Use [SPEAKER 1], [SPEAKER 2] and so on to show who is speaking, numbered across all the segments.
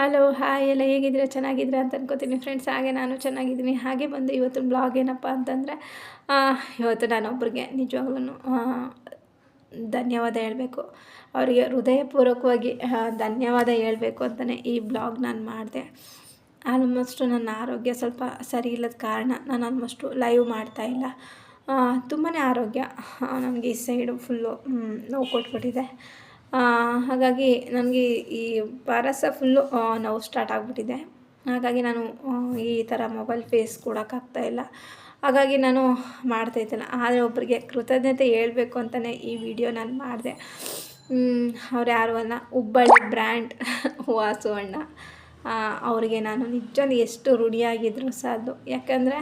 [SPEAKER 1] Hello hi ಎಲ್ಲ ಹೇಗಿದ್ದೀರ? ಚೆನ್ನಾಗಿದ್ದೀರಾ ಅಂತ ಅನ್ಕೋತೀನಿ ಫ್ರೆಂಡ್ಸ್ ಹಾಗೆ ನಾನು ಚೆನ್ನಾಗಿದ್ದೀನಿ. ಹಾಗೆ ಬಂದು ಇವತ್ತು ಬ್ಲಾಗ್ ಏನಪ್ಪ ಅಂತಂದರೆ ಇವತ್ತು ನಾನೊಬ್ಬರಿಗೆ ನಿಜವಾಗ್ಲೂ ಧನ್ಯವಾದ ಹೇಳಬೇಕು. ಅವರಿಗೆ ಹೃದಯಪೂರ್ವಕವಾಗಿ ಧನ್ಯವಾದ ಹೇಳಬೇಕು ಅಂತಲೇ ಈ ಬ್ಲಾಗ್ ನಾನು ಮಾಡಿದೆ. ಆಲ್ಮೋಸ್ಟು ನನ್ನ ಆರೋಗ್ಯ ಸ್ವಲ್ಪ ಸರಿ ಇಲ್ಲದ ಕಾರಣ ನಾನು ಆಲ್ಮೋಸ್ಟು ಲೈವ್ ಮಾಡ್ತಾಯಿಲ್ಲ ತುಂಬಾ ಆರೋಗ್ಯ ನನಗೆ ಈ ಸೈಡು ಫುಲ್ಲು ನೋವು ಕೊಟ್ಬಿಟ್ಟಿದೆ. ಹಾಗಾಗಿ ನನಗೆ ಈ ಪಾರಸ ಫುಲ್ಲು ನೋವು ಸ್ಟಾರ್ಟ್ ಆಗಿಬಿಟ್ಟಿದೆ. ಹಾಗಾಗಿ ನಾನು ಈ ಥರ ಮೊಬೈಲ್ ಫೇಸ್ ಕೊಡೋಕ್ಕಾಗ್ತಾ ಇಲ್ಲ. ಹಾಗಾಗಿ ನಾನು ಮಾಡ್ತಾಯಿದ್ದಲ್ಲ ಆದರೆ ಒಬ್ಬರಿಗೆ ಕೃತಜ್ಞತೆ ಹೇಳಬೇಕು ಅಂತಲೇ ಈ ವಿಡಿಯೋ ನಾನು ಮಾಡಿದೆ. ಅವ್ರು ಯಾರು ಅಲ್ಲ, ಹುಬ್ಬಳ್ಳಿ ಬ್ರ್ಯಾಂಡ್ ವಾಸು ಅಣ್ಣ. ಅವರಿಗೆ ನಾನು ನಿಜ ಎಷ್ಟು ರೂಢಿಯಾಗಿದ್ರು ಅದು ಯಾಕಂದರೆ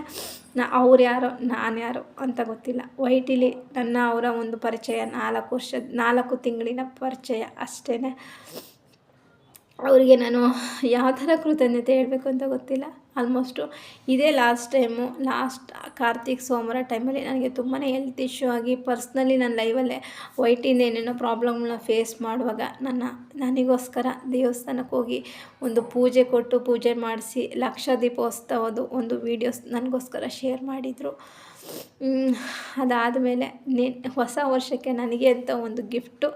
[SPEAKER 1] ನಾ, ಅವ್ರು ಯಾರೋ, ನಾನು ಯಾರೋ ಅಂತ ಗೊತ್ತಿಲ್ಲ. ವೈಟಿಲಿ ನನ್ನ ಅವರ ಒಂದು ಪರಿಚಯ ನಾಲ್ಕು ವರ್ಷದ, ನಾಲ್ಕು ತಿಂಗಳಿನ ಪರಿಚಯ ಅಷ್ಟೇ ಅವರಿಗೆ ನಾನು ಯಾವ ಥರ ಕೃತಜ್ಞತೆ ಹೇಳಬೇಕು ಅಂತ ಗೊತ್ತಿಲ್ಲ. ಆಲ್ಮೋಸ್ಟು ಇದೇ ಲಾಸ್ಟ್ ಟೈಮು ಲಾಸ್ಟ್ ಕಾರ್ತಿಕ್ ಸೋಮವಾರ ಟೈಮಲ್ಲಿ ನನಗೆ ತುಂಬಾ ಹೆಲ್ತ್ ಇಶ್ಯೂ ಆಗಿ ಪರ್ಸ್ನಲಿ ನನ್ನ ಲೈವಲ್ಲೇ ವೈಟಿಂದ ಏನೇನೋ ಪ್ರಾಬ್ಲಮ್ನ ಫೇಸ್ ಮಾಡುವಾಗ ನನ್ನ, ನನಗೋಸ್ಕರ ದೇವಸ್ಥಾನಕ್ಕೆ ಹೋಗಿ ಒಂದು ಪೂಜೆ ಕೊಟ್ಟು ಪೂಜೆ ಮಾಡಿಸಿ ಲಕ್ಷ ದೀಪೋತ್ಸವದು ಒಂದು ವೀಡಿಯೋಸ್ ನನಗೋಸ್ಕರ ಶೇರ್ ಮಾಡಿದರು. ಅದಾದಮೇಲೆ ನೆ, ಹೊಸ ವರ್ಷಕ್ಕೆ ನನಗೆ ಅಂತ ಒಂದು ಗಿಫ್ಟು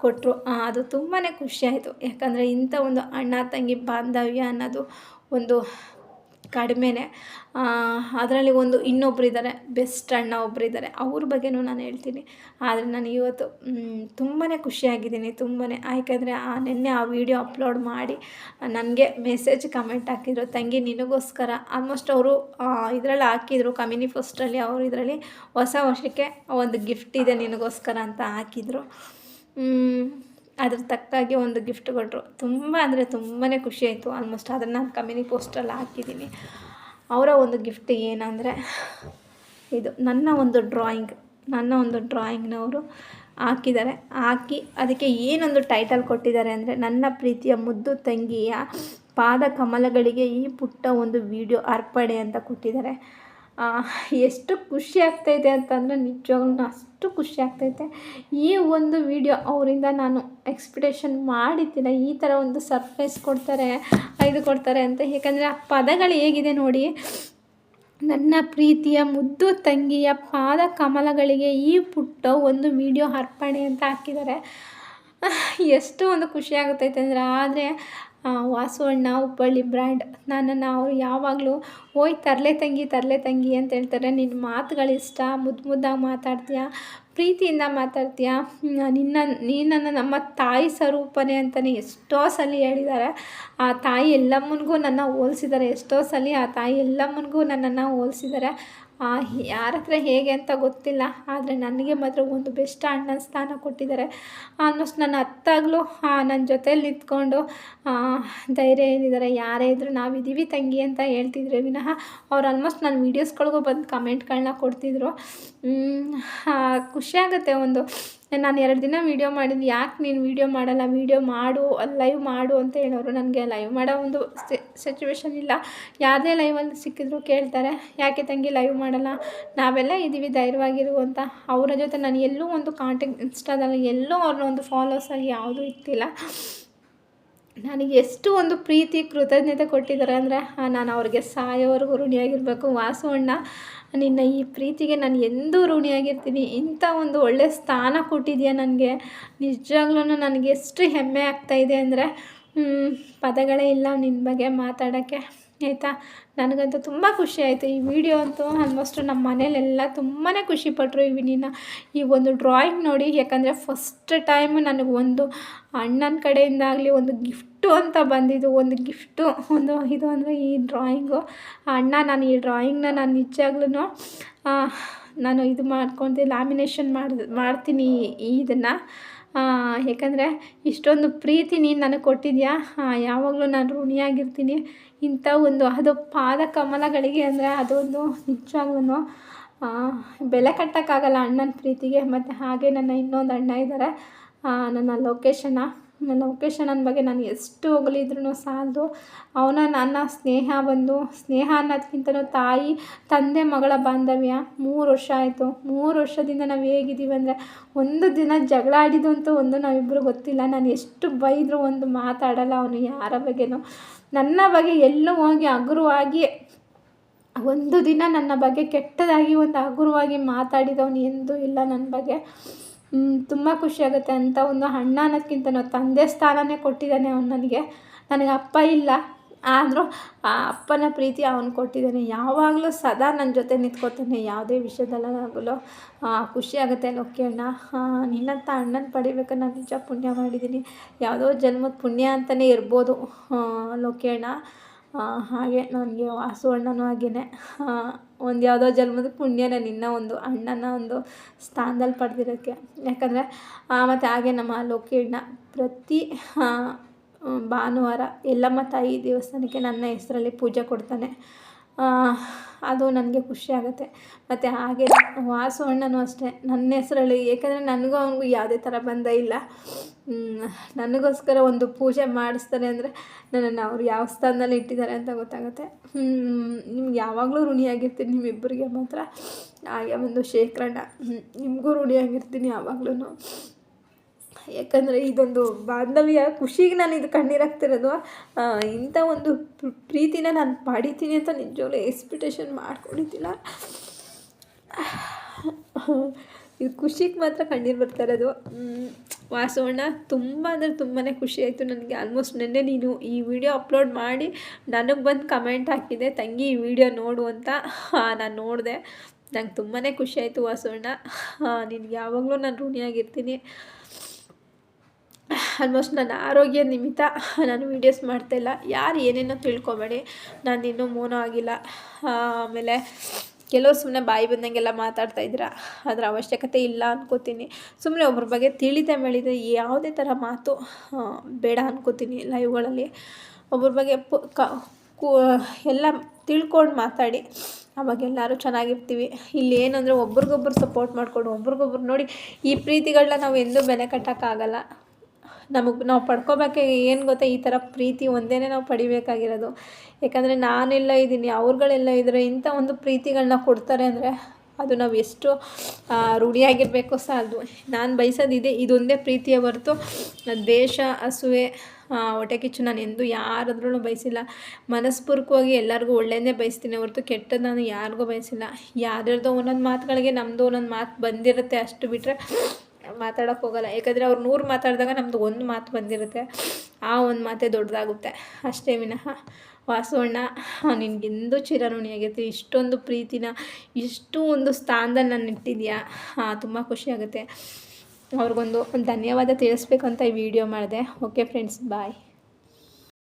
[SPEAKER 1] ಕೊಟ್ಟರು ಅದು ತುಂಬಾ ಖುಷಿಯಾಯಿತು ಯಾಕಂದರೆ ಇಂಥ ಒಂದು ಅಣ್ಣ, ತಂಗಿ, ಬಾಂಧವ್ಯ ಅನ್ನೋದು ಒಂದು ಕಡಿಮೆನೇ. ಅದರಲ್ಲಿ ಒಂದು ಇನ್ನೊಬ್ರು ಇದ್ದಾರೆ ಬೆಸ್ಟ್ ಅಣ್ಣ ಒಬ್ರು ಇದ್ದಾರೆ ಅವ್ರ ಬಗ್ಗೆನೂ ನಾನು ಹೇಳ್ತೀನಿ. ಆದರೆ ನಾನು ಇವತ್ತು ತುಂಬಾ ಖುಷಿಯಾಗಿದ್ದೀನಿ. ತುಂಬಾ ಯಾಕೆಂದರೆ ಆ ನಿನ್ನೆ ಆ ವಿಡಿಯೋ ಅಪ್ಲೋಡ್ ಮಾಡಿ, ನನಗೆ ಮೆಸೇಜ್ ಕಮೆಂಟ್ ಹಾಕಿದ್ರು, ತಂಗಿ, ನಿನಗೋಸ್ಕರ ಆಲ್ಮೋಸ್ಟ್ ಅವರು ಇದರಲ್ಲಿ ಹಾಕಿದರು, ಕಮಿನಿ ಫಸ್ಟಲ್ಲಿ ಅವರು ಇದರಲ್ಲಿ ಹೊಸ ವರ್ಷಕ್ಕೆ ಒಂದು ಗಿಫ್ಟ್ ಇದೆ ನಿನಗೋಸ್ಕರ ಅಂತ ಹಾಕಿದರು. ಅದ್ರ ತಕ್ಕಾಗಿ ಒಂದು ಗಿಫ್ಟ್ ಕೊಟ್ಟರು ತುಂಬ ಅಂದರೆ ತುಂಬಾ ಖುಷಿ ಆಯಿತು. ಆಲ್ಮೋಸ್ಟ್ ಅದನ್ನು ನಾನು ಕಮ್ಯುನಿ ಪೋಸ್ಟಲ್ಲಿ ಹಾಕಿದ್ದೀನಿ ಅವರ ಒಂದು ಗಿಫ್ಟ್ ಏನಂದರೆ, ಇದು ನನ್ನ ಒಂದು ಡ್ರಾಯಿಂಗ್ ನನ್ನ ಒಂದು ಡ್ರಾಯಿಂಗ್ನವರು ಹಾಕಿದ್ದಾರೆ. ಹಾಕಿ ಅದಕ್ಕೆ ಏನೊಂದು ಟೈಟಲ್ ಕೊಟ್ಟಿದ್ದಾರೆ ಅಂದರೆ, ನನ್ನ ಪ್ರೀತಿಯ ಮುದ್ದು ತಂಗಿಯ ಪಾದ ಕಮಲಗಳಿಗೆ ಈ ಪುಟ್ಟ ಒಂದು ವಿಡಿಯೋ ಅರ್ಪಣೆ ಅಂತ ಕೊಟ್ಟಿದ್ದಾರೆ. ಎಷ್ಟು ಖುಷಿ ಆಗ್ತೈತೆ ಅಂತಂದರೆ ನಿಜವಾಗ್ಲೂ ಅಷ್ಟು ಖುಷಿ ಆಗ್ತೈತೆ. ಈ ಒಂದು ವಿಡಿಯೋ ಅವರಿಂದ ನಾನು ಎಕ್ಸ್ಪೆಕ್ಟೇಷನ್ ಮಾಡಿದ್ದಿಲ್ಲ ಈ ಥರ ಒಂದು ಸರ್ಪ್ರೈಸ್ ಕೊಡ್ತಾರೆ, ಇದು ಕೊಡ್ತಾರೆ ಅಂತ. ಏಕೆಂದರೆ ಆ ಪದಗಳು ಹೇಗಿದೆ ನೋಡಿ, ನನ್ನ ಪ್ರೀತಿಯ ಮುದ್ದು ತಂಗಿಯ ಪಾದ ಕಮಲಗಳಿಗೆ ಈ ಪುಟ್ಟ ಒಂದು ವಿಡಿಯೋ ಅರ್ಪಣೆ ಅಂತ ಹಾಕಿದ್ದಾರೆ. ಎಷ್ಟು ಒಂದು ಖುಷಿ ಆಗುತ್ತೈತೆ ಅಂದರೆ ಆದರೆ ವಾಸು ಅಣ್ಣ ಹುಬ್ಬಳ್ಳಿ ಬ್ರ್ಯಾಂಡ್ ನನ್ನನ್ನು ಅವರು ಯಾವಾಗಲೂ, ಓಯ್, ತರಲೆ ತಂಗಿ ತರಲೆ ತಂಗಿ ಅಂತ ಹೇಳ್ತಾರೆ. ನಿನ್ನ ಮಾತುಗಳಿಷ್ಟ ಮುದ್ದು ಮುದ್ದಾಗಿ ಮಾತಾಡ್ತೀಯಾ, ಪ್ರೀತಿಯಿಂದ ಮಾತಾಡ್ತೀಯಾ ನಿನ್ನ, ನೀನನ್ನು ನಮ್ಮ ತಾಯಿ ಸ್ವರೂಪನೇ ಅಂತಲೇ ಎಷ್ಟೋ ಸಲ ಹೇಳಿದ್ದಾರೆ. ಆ ತಾಯಿ ಎಲ್ಲಮ್ಮನಿಗೂ ನನ್ನ ಹೋಲಿಸಿದ್ದಾರೆ. ಎಷ್ಟೋ ಸಲ ಆ ತಾಯಿ ಎಲ್ಲಮ್ಮನಿಗೂ ನನ್ನನ್ನು ಹೋಲಿಸಿದ್ದಾರೆ. ಯಾರ ಹತ್ರ ಹೇಗೆ ಅಂತ ಗೊತ್ತಿಲ್ಲ, ಆದರೆ ನನಗೆ ಮಾತ್ರ ಒಂದು ಬೆಸ್ಟ್ ಅಣ್ಣನ ಸ್ಥಾನ ಕೊಟ್ಟಿದ್ದಾರೆ. ಆಲ್ಮೋಸ್ಟ್ ನನ್ನ ಅತ್ತಾಗಲೂ ನನ್ನ ಜೊತೇಲಿ ನಿಂತ್ಕೊಂಡು ಧೈರ್ಯ ಏನಿದ್ದಾರೆ ಯಾರೇ ಇದ್ದರೂ ನಾವಿದ್ದೀವಿ ತಂಗಿ ಅಂತ ಹೇಳ್ತಿದ್ರೆ ವಿನಃ ಅವ್ರು ಆಲ್ಮೋಸ್ಟ್ ನನ್ನ ವೀಡಿಯೋಸ್ಗಳಿಗೂ ಬಂದು ಕಮೆಂಟ್ಗಳನ್ನ ಕೊಡ್ತಿದ್ರು. ಖುಷಿಯಾಗುತ್ತೆ ಒಂದು ನಾನು ಎರಡು ದಿನ ವೀಡಿಯೋ ಮಾಡಿದ್ದು ಯಾಕೆ ನೀನು ವೀಡಿಯೋ ಮಾಡಲ್ಲ? ವೀಡಿಯೋ ಮಾಡು ಲೈವ್ ಮಾಡು ಅಂತ ಹೇಳೋರು ನನಗೆ ಲೈವ್ ಮಾಡೋ ಒಂದು ಸಿಚುವೇಶನ್ ಇಲ್ಲ. ಯಾವುದೇ ಲೈವಲ್ಲಿ ಸಿಕ್ಕಿದ್ರು ಕೇಳ್ತಾರೆ. ಯಾಕೆ ತಂಗಿ ಲೈವ್ ಮಾಡಲ್ಲ? ನಾವೆಲ್ಲ ಇದ್ದೀವಿ ಧೈರ್ಯವಾಗಿರು ಅಂತ. ಅವರ ಜೊತೆ ನಾನು ಎಲ್ಲೂ ಒಂದು ಕಾಂಟ್ಯಾಕ್ಟ್ ಇನ್ಸ್ಟಾದಲ್ಲಿ ಎಲ್ಲೂ ಅವ್ರನ್ನ ಒಂದು ಫಾಲೋಸಾಗಿ ಯಾವುದೂ ಇತ್ತಿಲ್ಲ ನನಗೆ ಎಷ್ಟು ಒಂದು ಪ್ರೀತಿ, ಕೃತಜ್ಞತೆ ಕೊಟ್ಟಿದ್ದಾರೆ ಅಂದರೆ ನಾನು ಅವ್ರಿಗೆ ಸಾಯೋವರೆಗೂ ಋಣಿಯಾಗಿರಬೇಕು. ವಾಸು ಅಣ್ಣ, ನಿನ್ನ ಈ ಪ್ರೀತಿಗೆ ನಾನು ಎಂದೂ ಋಣಿಯಾಗಿರ್ತೀನಿ. ಇಂಥ ಒಂದು ಒಳ್ಳೆಯ ಸ್ಥಾನ ಕೊಟ್ಟಿದೆಯಾ ನನಗೆ. ನಿಜವಾಗ್ಲೂ ನನಗೆ ಎಷ್ಟು ಹೆಮ್ಮೆ ಆಗ್ತಾಯಿದೆ ಅಂದರೆ ಪದಗಳೇ ಇಲ್ಲ ನಿನ್ನ ಬಗ್ಗೆ ಮಾತಾಡೋಕ್ಕೆ. ಆಯಿತಾ? ನನಗಂತೂ ತುಂಬ ಖುಷಿ ಆಯಿತು. ಈ ವಿಡಿಯೋ ಅಂತೂ ಆಲ್ಮೋಸ್ಟ್ ನಮ್ಮ ಮನೇಲೆಲ್ಲ ತುಂಬಾ ಖುಷಿಪಟ್ಟರು ವಿನಿನ. ಈ ಒಂದು ಡ್ರಾಯಿಂಗ್ ನೋಡಿ, ಯಾಕಂದರೆ ಫಸ್ಟ್ ಟೈಮ್ ನನಗೆ ಒಂದು ಅಣ್ಣನ ಕಡೆಯಿಂದಾಗಲಿ ಒಂದು ಗಿಫ್ಟು ಅಂತ ಬಂದಿದ್ದು. ಒಂದು ಗಿಫ್ಟು ಒಂದು ಇದು ಅಂದರೆ ಈ ಡ್ರಾಯಿಂಗು ಅಣ್ಣ, ನಾನು ಈ ಡ್ರಾಯಿಂಗ್ನ ನಾನು ನಿಜಾಗ್ಲೂ ನಾನು ಇದು ಮಾಡ್ಕೊಂಡು ಲ್ಯಾಮಿನೇಷನ್ ಮಾಡಿ ಮಾಡ್ತೀನಿ ಇದನ್ನು. ಯಾಕಂದರೆ ಇಷ್ಟೊಂದು ಪ್ರೀತಿ ನೀನು ನನಗೆ ಕೊಟ್ಟಿದ್ಯಾ? ಯಾವಾಗಲೂ ನಾನು ಋಣಿಯಾಗಿರ್ತೀನಿ. ಇಂಥ ಒಂದು, ಅದು ಪಾದ ಕಮಲಗಳಿಗೆ ಅಂದರೆ ಅದೊಂದು ನಿಜವಾಗ್ಲೂ ಬೆಲೆ ಕಟ್ಟೋಕ್ಕಾಗಲ್ಲ ಅಣ್ಣನ ಪ್ರೀತಿಗೆ. ಮತ್ತು ಹಾಗೆ ನನ್ನ ಇನ್ನೊಂದು ಅಣ್ಣ ಇದ್ದಾರೆ ನನ್ನ ಲೊಕೇಶನ್ನ ಲೋಕೇಶ್ ಅಣ್ಣನ ಬಗ್ಗೆ ನಾನು ಎಷ್ಟು ಹೊಗಳಿದ್ರೂ ಸಾಲದು. ಅವನ ನನ್ನ ಸ್ನೇಹ ಬಂದು, ಸ್ನೇಹ ಅನ್ನೋದಕ್ಕಿಂತಲೂ ತಾಯಿ, ತಂದೆ, ಮಗಳ ಬಾಂಧವ್ಯ ಮೂರು ವರ್ಷ ಆಯಿತು. ಮೂರು ವರ್ಷದಿಂದ ನಾವು ಹೇಗಿದ್ದೀವಿ ಅಂದರೆ, ಒಂದು ದಿನ ಜಗಳ ಆಡಿದ್ದು ಅಂತೂ ಒಂದು ನಾವಿಬ್ಬರು ಗೊತ್ತಿಲ್ಲ. ನಾನು ಎಷ್ಟು ಬೈದರೂ ಒಂದು ಮಾತಾಡಲ್ಲ ಅವನು ಯಾರ ಬಗ್ಗೆನೂ. ನನ್ನ ಬಗ್ಗೆ ಎಲ್ಲೂ ಹೋಗಿ ಹಗುರವಾಗಿ, ಒಂದು ದಿನ ನನ್ನ ಬಗ್ಗೆ ಕೆಟ್ಟದಾಗಿ ಒಂದು ಹಗುರವಾಗಿ ಮಾತಾಡಿದವನು ಎಂದೂ ಇಲ್ಲ ನನ್ನ ಬಗ್ಗೆ. ತುಂಬ ಖುಷಿಯಾಗುತ್ತೆ ಅಂತ ಒಂದು ಅಣ್ಣ ಅನ್ನೋದ್ಕಿಂತನೂ ತಂದೆ ಸ್ಥಾನನೇ ಕೊಟ್ಟಿದ್ದಾನೆ ಅವ್ನು ನನಗೆ. ನನಗೆ ಅಪ್ಪ ಇಲ್ಲ, ಆದರೂ ಆ ಅಪ್ಪನ ಪ್ರೀತಿ ಅವನು ಕೊಟ್ಟಿದ್ದಾನೆ. ಯಾವಾಗಲೂ ಸದಾ ನನ್ನ ಜೊತೆ ನಿಂತ್ಕೋತಾನೆ, ಯಾವುದೇ ವಿಷಯದಲ್ಲಾಗಲೂ. ಖುಷಿಯಾಗುತ್ತೆ ಲೋಕಿ ಅಣ್ಣ. ನಿನ್ನಂಥ ಅಣ್ಣನ ಪಡಿಬೇಕು ನಾನು ನಿಜ ಪುಣ್ಯ ಮಾಡಿದ್ದೀನಿ. ಯಾವುದೋ ಜನ್ಮದ ಪುಣ್ಯ ಅಂತಲೇ ಇರ್ಬೋದು ಲೋಕಿ ಅಣ್ಣ. ಹಾಗೆ ನನಗೆ ವಾಸು ಅಣ್ಣನೂ ಹಾಗೆಯೇ ಒಂದು ಯಾವುದೋ ಜನ್ಮದ ಪುಣ್ಯನೇ ನಿನ್ನ ಒಂದು ಅಣ್ಣನ ಒಂದು ಸ್ಥಾನದಲ್ಲಿ ಪಡೆದಿರೋಕ್ಕೆ. ಯಾಕಂದರೆ ಮತ್ತು ಹಾಗೆ ನಮ್ಮ ಲೋಕೇಣ್ಣ ಪ್ರತಿ ಭಾನುವಾರ ಎಲ್ಲಮ್ಮ ತಾಯಿ ದೇವಸ್ಥಾನಕ್ಕೆ ನನ್ನ ಹೆಸರಲ್ಲಿ ಪೂಜೆ ಕೊಡ್ತಾನೆ. ಅದು ನನಗೆ ಖುಷಿ ಆಗುತ್ತೆ. ಮತ್ತು ಹಾಗೆ ವಾಸು ಅಣ್ಣನೂ ಅಷ್ಟೇ. ನನ್ನ ಹೆಸರಲ್ಲಿ, ಏಕೆಂದರೆ ನನಗೂ ಅವನಿಗೂ ಯಾವುದೇ ಥರ ಬಂಧ ಇಲ್ಲ. ನನಗೋಸ್ಕರ ಒಂದು ಪೂಜೆ ಮಾಡಿಸ್ತಾರೆ ಅಂದರೆ ನನ್ನನ್ನು ಅವ್ರು ಯಾವ ಸ್ಥಾನದಲ್ಲಿ ಇಟ್ಟಿದ್ದಾರೆ ಅಂತ ಗೊತ್ತಾಗುತ್ತೆ. ನಿಮ್ಗೆ ಯಾವಾಗಲೂ ಋಣಿಯಾಗಿರ್ತೀನಿ ನಿಮ್ಮಿಬ್ಬರಿಗೆ ಮಾತ್ರ. ಹಾಗೆ ಒಂದು ಶೇಖರಣ್ಣ. ನಿಮಗೂ ಋಣಿಯಾಗಿರ್ತೀನಿ ಯಾವಾಗ್ಲೂ ಯಾಕಂದರೆ ಇದೊಂದು ಬಾಂಧವ್ಯ. ಖುಷಿಗೆ ನಾನು ಇದು ಕಣ್ಣೀರಾಗ್ತಿರೋದು ಇಂಥ ಒಂದು ಪ್ರೀತಿನ ನಾನು ಪಡಿತೀನಿ ಅಂತ ನಿಜವಾಗ್ಲೂ ಎಕ್ಸ್ಪೆಕ್ಟೇಷನ್ ಮಾಡ್ಕೊಂಡಿದ್ದಿಲ್ಲ. ಇದು ಖುಷಿಗೆ ಮಾತ್ರ ಕಣ್ಣೀರು ಬರ್ತಾ ಇರೋದು. ವಾಸವಣ್ಣ, ತುಂಬ ಅಂದರೆ ತುಂಬಾ ಖುಷಿ ಆಯಿತು ನನಗೆ. ಆಲ್ಮೋಸ್ಟ್ ನೆನ್ನೆ ನೀನು ಈ ವಿಡಿಯೋ ಅಪ್ಲೋಡ್ ಮಾಡಿ ನನಗೆ ಬಂದು ಕಮೆಂಟ್ ಹಾಕಿದೆ, ತಂಗಿ, ಈ ವಿಡಿಯೋ ನೋಡು ಅಂತ. ನಾನು ನೋಡಿದೆ. ನಂಗೆ ತುಂಬಾ ಖುಷಿ ಆಯಿತು ವಾಸವಣ್ಣ. ನಿನಗೆ ಯಾವಾಗಲೂ ನಾನು ಋಣಿಯಾಗಿರ್ತೀನಿ. ಆಲ್ಮೋಸ್ಟ್ ನನ್ನ ಆರೋಗ್ಯ ನಿಮಿತ್ತ ನಾನು ವೀಡಿಯೋಸ್ ಮಾಡ್ತಾಯಿಲ್ಲ ಯಾರು ಏನೇನೋ ತಿಳ್ಕೊಬೇಡಿ. ನಾನು ಇನ್ನೂ ಮೋನೋ ಆಗಿಲ್ಲ. ಆಮೇಲೆ ಕೆಲವರು ಸುಮ್ಮನೆ ಬಾಯಿ ಬಂದಂಗೆಲ್ಲ ಮಾತಾಡ್ತಾ ಇದ್ದೀರಾ? ಅದರ ಅವಶ್ಯಕತೆ ಇಲ್ಲ ಅನ್ಕೋತೀನಿ. ಸುಮ್ಮನೆ ಒಬ್ಬರ ಬಗ್ಗೆ ತಿಳಿದೆ ಮೇಳಿದೆ ಯಾವುದೇ ಥರ ಮಾತು ಬೇಡ ಅನ್ಕೋತೀನಿ ಲೈವ್ಗಳಲ್ಲಿ. ಒಬ್ಬರ ಬಗ್ಗೆ ಎಲ್ಲ ತಿಳ್ಕೊಂಡು ಮಾತಾಡಿ. ಅವಾಗ ಎಲ್ಲರೂ ಚೆನ್ನಾಗಿರ್ತೀವಿ. ಇಲ್ಲಿ ಏನಂದರೆ ಒಬ್ರಿಗೊಬ್ರು ಸಪೋರ್ಟ್ ಮಾಡಿಕೊಂಡು ಒಬ್ರಿಗೊಬ್ರು ನೋಡಿ ಈ ಪ್ರೀತಿಗಳನ್ನ ನಾವು ಎಂದೂ ಬೆಲೆ ಕಟ್ಟೋಕ್ಕಾಗಲ್ಲ. ನಮಗೆ ನಾವು ಪಡ್ಕೋಬೇಕೆ ಏನು ಗೊತ್ತಾ? ಈ ಥರ ಪ್ರೀತಿ ಒಂದೇ ನಾವು ಪಡಿಬೇಕಾಗಿರೋದು. ಯಾಕಂದರೆ ನಾನೆಲ್ಲ ಇದ್ದೀನಿ ಅವ್ರುಗಳೆಲ್ಲ ಇದ್ದರೆ ಇಂಥ ಒಂದು ಪ್ರೀತಿಗಳನ್ನ ಕೊಡ್ತಾರೆ ಅಂದರೆ ಅದು ನಾವು ಎಷ್ಟು ರೂಢಿಯಾಗಿರಬೇಕು ಸಾಲದು. ನಾನು ಬಯಸೋದಿದೆ ಇದೊಂದೇ ಪ್ರೀತಿಯ ಹೊರತು ದೇಶ, ಹಸುವೆ ಹೊಟ್ಟೆ ಕಿಚ್ಚು ನಾನು ಎಂದೂ ಯಾರಾದ್ರೂ ಬಯಸಿಲ್ಲ. ಮನಸ್ಪೂರ್ವಕವಾಗಿ ಎಲ್ಲರಿಗೂ ಒಳ್ಳೆಯದೇ ಬಯಸ್ತೀನಿ ಹೊರತು ಕೆಟ್ಟದ್ದು ನಾನು ಯಾರಿಗೂ ಬಯಸಿಲ್ಲ. ಯಾರ್ಯಾರ್ದೋ ಒಂದೊಂದು ಮಾತುಗಳಿಗೆ ನಮ್ಮದು ಒಂದೊಂದು ಮಾತು ಬಂದಿರುತ್ತೆ ಅಷ್ಟು ಬಿಟ್ಟರೆ ಮಾತಾಡೋಕೆ ಹೋಗಲ್ಲ. ಯಾಕಂದರೆ ಅವ್ರು ನೂರು ಮಾತಾಡಿದಾಗ ನಮ್ಮದು ಒಂದು ಮಾತು ಬಂದಿರುತ್ತೆ. ಆ ಒಂದು ಮಾತೇ ದೊಡ್ಡದಾಗುತ್ತೆ. ಅಷ್ಟೇ ವಿನಃ. ವಾಸು ಅಣ್ಣ ನಿನಗೆಂದೂ ಚಿರಋಣಿಯಾಗಿರ್ತೀನಿ ಇಷ್ಟೊಂದು ಪ್ರೀತಿನ, ಇಷ್ಟು ಒಂದು ಸ್ಥಾನದಲ್ಲಿ ನಾನು ಇಟ್ಟಿದ್ಯಾ? ತುಂಬ ಖುಷಿಯಾಗುತ್ತೆ ಅವ್ರಿಗೊಂದು ಧನ್ಯವಾದ ತಿಳಿಸ್ಬೇಕು ಅಂತ ಈ ವಿಡಿಯೋ ಮಾಡಿದೆ. Okay friends bye